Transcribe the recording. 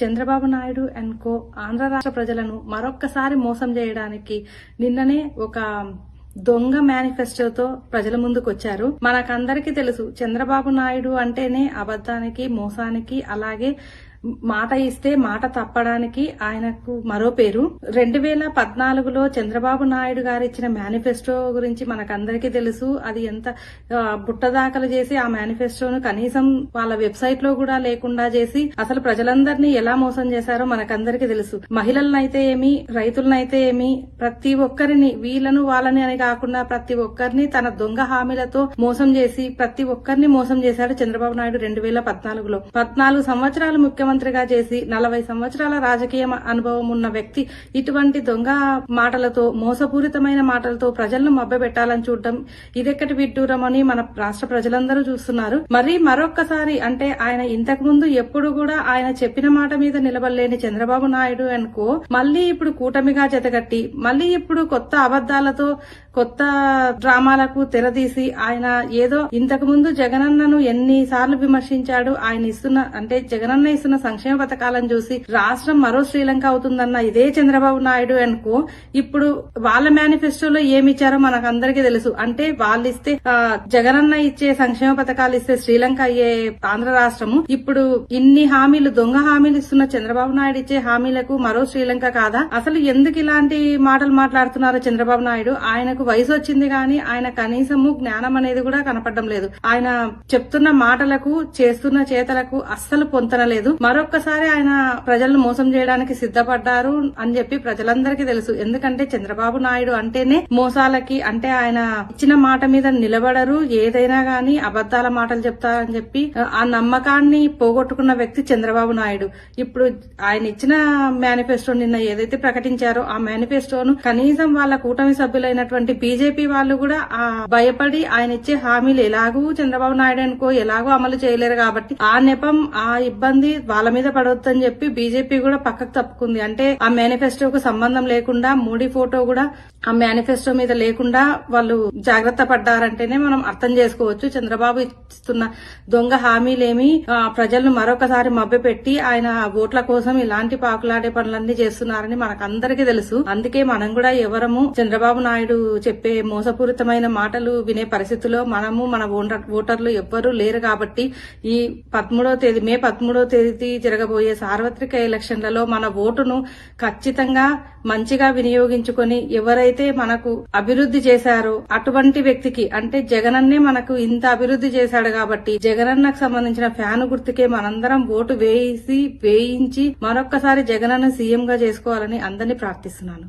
Chandrababu Naidu and co Andhra రాష్ట్ర ప్రజలను మరొక్కసారి మోసం చేయడానికి నిన్ననే ఒక దొంగ మేనిఫెస్టోతో ప్రజల ముందుకు వచ్చారు మనకందరికీ తెలుసు చంద్రబాబు నాయుడు అంటేనే అబద్ధానికి మోసానికి అలాగే మాట ఇస్తే మాట తప్పడానికి ఆయనకు మరో పేరు. రెండు వేల పద్నాలుగులో చంద్రబాబు నాయుడు గారు ఇచ్చిన మేనిఫెస్టో గురించి మనకందరికీ తెలుసు. అది ఎంత బుట్టదాఖలు చేసి ఆ మేనిఫెస్టోను కనీసం వాళ్ళ వెబ్సైట్లో కూడా లేకుండా చేసి అసలు ప్రజలందరినీ ఎలా మోసం చేశారో మనకందరికీ తెలుసు. మహిళలనైతే ఏమి రైతులనైతే ఏమి ప్రతి ఒక్కరిని వీళ్ళను వాళ్ళని అని కాకుండా ప్రతి ఒక్కరిని తన దొంగ హామీలతో మోసం చేసి ప్రతి ఒక్కరిని మోసం చేశాడు చంద్రబాబు నాయుడు రెండు వేల పద్నాలుగులో పద్నాలుగు సంవత్సరాలు ముఖ్యమంత్రిగా చేసి నలభై సంవత్సరాల రాజకీయ అనుభవం ఉన్న వ్యక్తి ఇటువంటి దొంగ మాటలతో మోసపూరితమైన మాటలతో ప్రజలను మభ్యపెట్టాలని చూడటం ఇదెక్కటి విడ్డూరమని మన రాష్ట్ర ప్రజలందరూ చూస్తున్నారు. మరి మరొక్కసారి అంటే ఆయన ఇంతకు ముందు ఎప్పుడు కూడా ఆయన చెప్పిన మాట మీద నిలబడలేని చంద్రబాబు నాయుడు అనుకో మళ్ళీ ఇప్పుడు కూటమిగా జతగట్టి మళ్ళీ ఇప్పుడు కొత్త అబద్దాలతో కొత్త డ్రామాలకు తెరదీసి ఆయన ఏదో ఇంతకు ముందు జగనన్నను ఎన్నిసార్లు విమర్శించాడు ఆయన ఇస్తున్న అంటే జగనన్న ఇస్తున్న సంక్షేమ పథకాలను చూసి రాష్ట్రం మరో శ్రీలంక అవుతుందన్న ఇదే చంద్రబాబు నాయుడు అనుకో ఇప్పుడు వాళ్ళ మేనిఫెస్టోలో ఏమి ఇచ్చారో మనకు అందరికీ తెలుసు. అంటే వాళ్ళు ఇస్తే జగనన్న ఇచ్చే సంక్షేమ పథకాలు ఇస్తే శ్రీలంక అయ్యే ఆంధ్ర రాష్ట్రము. ఇప్పుడు ఇన్ని హామీలు దొంగ హామీలు ఇస్తున్న చంద్రబాబు నాయుడు ఇచ్చే హామీలకు మరో శ్రీలంక కాదా? అసలు ఎందుకు ఇలాంటి మాటలు మాట్లాడుతున్నారో చంద్రబాబు నాయుడు? ఆయనకు వయసు వచ్చింది కానీ ఆయన కనీసము జ్ఞానం అనేది కూడా కనపడడం లేదు. ఆయన చెప్తున్న మాటలకు చేస్తున్న చేతలకు అస్సలు పొంతనలేదు మరొక్కసారి ఆయన ప్రజలను మోసం చేయడానికి సిద్ధపడ్డారు అని చెప్పి ప్రజలందరికీ తెలుసు. ఎందుకంటే చంద్రబాబు నాయుడు అంటేనే మోసాలకి అంటే ఆయన ఇచ్చిన మాట మీద నిలబడరు. ఏదైనా గాని అబద్దాల మాటలు చెప్తారని చెప్పి ఆ నమ్మకాన్ని పోగొట్టుకున్న వ్యక్తి చంద్రబాబు నాయుడు. ఇప్పుడు ఆయన ఇచ్చిన మేనిఫెస్టో నిన్న ఏదైతే ప్రకటించారో ఆ మేనిఫెస్టోను కనీసం వాళ్ళ కూటమి సభ్యులైనటువంటి బీజేపీ వాళ్ళు కూడా ఆ భయపడి ఆయన ఇచ్చే హామీలు ఎలాగూ చంద్రబాబు నాయుడు అనుకో ఎలాగో అమలు చేయలేరు కాబట్టి ఆ నెపం ఆ ఇబ్బంది వాళ్ళ మీద పడవద్దని చెప్పి బీజేపీ కూడా పక్కకు తప్పుకుంది. అంటే ఆ మేనిఫెస్టోకు సంబంధం లేకుండా మోడీ ఫోటో కూడా ఆ మేనిఫెస్టో మీద లేకుండా వాళ్ళు జాగ్రత్త పడ్డారంటేనే మనం అర్థం చేసుకోవచ్చు. చంద్రబాబు ఇస్తున్న దొంగ హామీలేమి ఆ, ప్రజలను మరొకసారి మభ్యపెట్టి ఆయన ఓట్ల కోసం ఇలాంటి పాకులాడే పనులన్నీ చేస్తున్నారని మనకందరికీ తెలుసు. అందుకే మనం కూడా ఎవరము చంద్రబాబు నాయుడు చెప్పే మోసపూరితమైన మాటలు వినే పరిస్థితిలో మనము మన ఓటర్లు ఎవ్వరూ లేరు కాబట్టి ఈ పదమూడవ తేదీ మే పదమూడవ తేదీ జరగబోయే సార్వత్రిక ఎలక్షన్లలో మన ఓటును ఖచ్చితంగా మంచిగా వినియోగించుకొని ఎవరైతే మనకు అభివృద్ధి చేశారో అటువంటి వ్యక్తికి అంటే జగనన్నే మనకు ఇంత అభివృద్ధి చేశాడు కాబట్టి జగనన్నకు సంబంధించిన ఫ్యాన్ గుర్తుకే మనందరం ఓటు వేసి వేయించి మరొక్కసారి జగనన్న సీఎం గా చేసుకోవాలని అందరినీ ప్రార్థిస్తున్నాను.